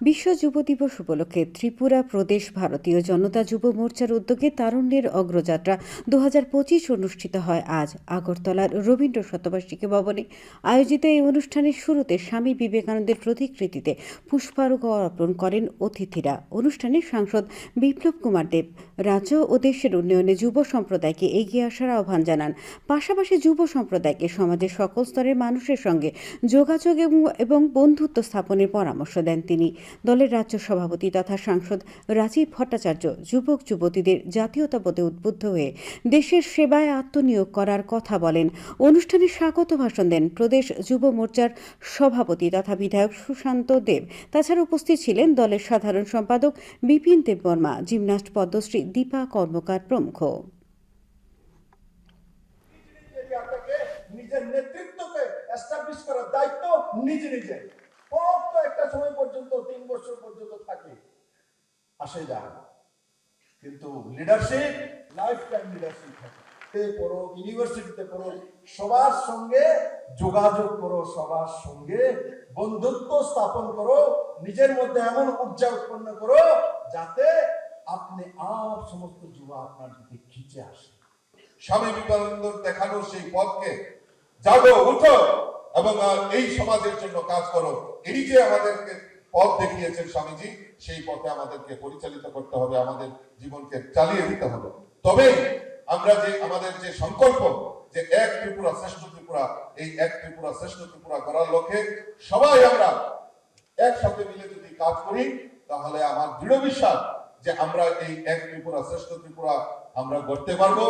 বিশ্ব যুব দিবস উপলক্ষে ত্রিপুরা প্রদেশ ভারতীয় জনতা যুব মোর্চার উদ্যোগে তারুণ্যের অগ্রযাত্রা দু হাজার পঁচিশ অনুষ্ঠিত হয় আজ। আগরতলার রবীন্দ্র শতবার্ষিকী ভবনে আয়োজিত এই অনুষ্ঠানের শুরুতে স্বামী বিবেকানন্দের প্রতিকৃতিতে পুষ্পার্ঘ অর্পণ করেন অতিথিরা। অনুষ্ঠানে সাংসদ বিপ্লব কুমার দেব, রাজ্য ও দেশের উন্নয়নে যুব সম্প্রদায়কে এগিয়ে আসার আহ্বান জানান। পাশাপাশি যুব সম্প্রদায়কে সমাজের সকল স্তরের মানুষের সঙ্গে যোগাযোগ এবং বন্ধুত্ব স্থাপনের পরামর্শ দেন তিনি। দলের রাজ্য সভাপতি তথা সাংসদ রাজীব ভট্টাচার্য যুবক যুবতীদের জাতীয়তাবোধে উদ্বুদ্ধ হয়ে দেশের সেবায় আত্মনিয়োগ করার কথা বলেন। অনুষ্ঠানে স্বাগত ভাষণ দেন প্রদেশ যুব মোর্চার সভাপতি তথা বিধায়ক সুশান্ত দেব। তাছাড়া উপস্থিত ছিলেন দলের সাধারণ সম্পাদক বিপিন দেববর্মা, জিমনাস্ট পদ্মশ্রী দীপা কর্মকার প্রমুখ। নিজের নেতৃত্বকে এস্টাবলিশ করার দায়িত্ব নিজে নিজে পথ তো একটা সময় পর্যন্ত তিন বছর পর্যন্ত থাকে। আসে যায় কিন্তু লিডারশিপ লাইফ টাইম লিডারশিপ থাকে ইউনিভার্সিটিতে সবার সঙ্গে যোগাযোগ করো, সবার সঙ্গে বন্ধুত্ব স্থাপন করো, নিজের মধ্যে এমন ঊর্জা উৎপন্ন করো, যাতে আপনি আর সমস্ত যুবা আপনার দিকে খিচে আসে। স্বামী বিবেকানন্দর দেখানো সেই পথকে, জাগো, উঠো এবং এই সমাজের জন্য কাজ করো। এই যে আমাদেরকে পথ দেখিয়েছেন স্বামীজি, সেই পথে আমাদেরকে পরিচালিত করতে হবে, আমাদের জীবনকে চালিয়ে দিতে হবে। তবেই আমরা যে, আমাদের যে সংকল্প যে এক ত্রিপুরা শ্রেষ্ঠ ত্রিপুরা, এই এক ত্রিপুরা শ্রেষ্ঠ ত্রিপুরা করার লক্ষ্যে সবাই আমরা একসাথে মিলে যদি কাজ করি, তাহলে আমার দৃঢ় বিশ্বাস যে আমরা এই এক ত্রিপুরা শ্রেষ্ঠ ত্রিপুরা আমরা গড়তে পারব।